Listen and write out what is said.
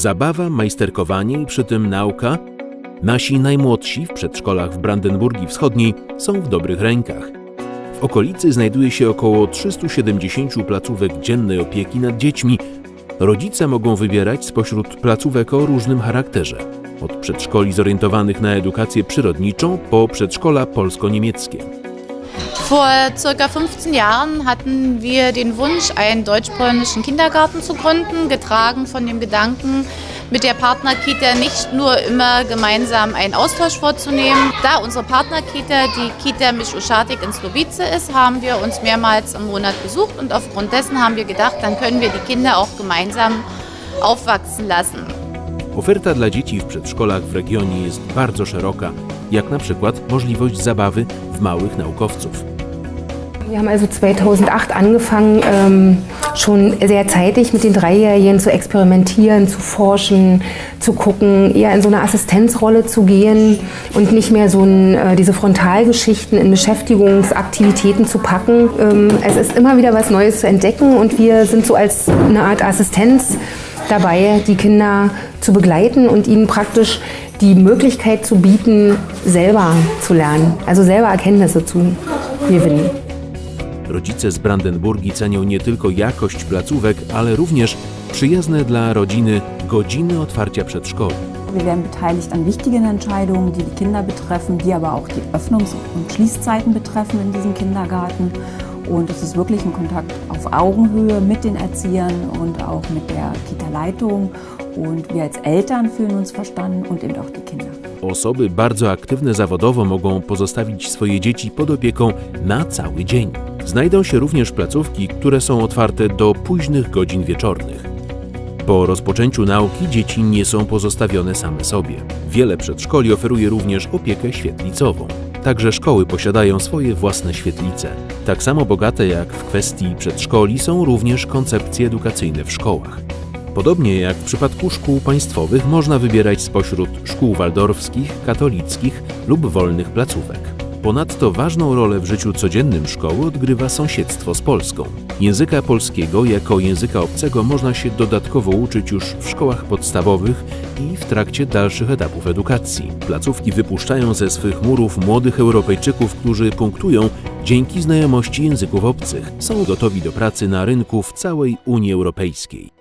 Zabawa, majsterkowanie i przy tym nauka. Nasi najmłodsi w przedszkolach w Brandenburgii Wschodniej są w dobrych rękach. W okolicy znajduje się około 370 placówek dziennej opieki nad dziećmi. Rodzice mogą wybierać spośród placówek o różnym charakterze. Od przedszkoli zorientowanych na edukację przyrodniczą po przedszkola polsko-niemieckie. Vor circa 15 Jahren hatten wir den Wunsch, einen deutsch-polnischen Kindergarten zu gründen, getragen von dem Gedanken, mit der Partnerkita nicht nur immer gemeinsam einen Austausch vorzunehmen. Da unsere Partnerkita, die Kita Mischuschatik in Slovice ist, haben wir uns mehrmals im Monat besucht und aufgrund dessen haben wir gedacht, dann können wir die Kinder auch gemeinsam aufwachsen lassen. Oferta dla dzieci w przedszkolach w regionie jest bardzo szeroka, jak na przykład możliwość zabawy w małych naukowców. Wir haben also 2008 angefangen, ähm, schon sehr zeitig mit den Dreijährigen zu experimentieren, zu forschen, zu gucken, eher in so eine Assistenzrolle zu gehen und nicht mehr so ein, äh, diese Frontalgeschichten in Beschäftigungsaktivitäten zu packen. Ähm, es ist immer wieder was Neues zu entdecken und wir sind so als eine Art Assistenz dabei, die Kinder zu begleiten und ihnen praktisch die Möglichkeit zu bieten, selber zu lernen, also selber Erkenntnisse zu gewinnen. Rodzice z Brandenburgii cenią nie tylko jakość placówek, ale również przyjazne dla rodziny godziny otwarcia przedszkoli. Wir werden beteiligt an wichtigen Entscheidungen, die die Kinder betreffen, die aber auch die Öffnungs- und Schließzeiten betreffen in diesem Kindergarten. Und es ist wirklich ein Kontakt auf Augenhöhe mit den Erziehern und auch mit der Kita-Leitung. Und wir als Eltern fühlen uns verstanden und eben auch die Kinder. Osoby bardzo aktywne zawodowo mogą pozostawić swoje dzieci pod opieką na cały dzień. Znajdą się również placówki, które są otwarte do późnych godzin wieczornych. Po rozpoczęciu nauki dzieci nie są pozostawione same sobie. Wiele przedszkoli oferuje również opiekę świetlicową. Także szkoły posiadają swoje własne świetlice. Tak samo bogate jak w kwestii przedszkoli są również koncepcje edukacyjne w szkołach. Podobnie jak w przypadku szkół państwowych, można wybierać spośród szkół waldorfskich, katolickich lub wolnych placówek. Ponadto ważną rolę w życiu codziennym szkoły odgrywa sąsiedztwo z Polską. Języka polskiego jako języka obcego można się dodatkowo uczyć już w szkołach podstawowych i w trakcie dalszych etapów edukacji. Placówki wypuszczają ze swych murów młodych Europejczyków, którzy punktują dzięki znajomości języków obcych. Są gotowi do pracy na rynku w całej Unii Europejskiej.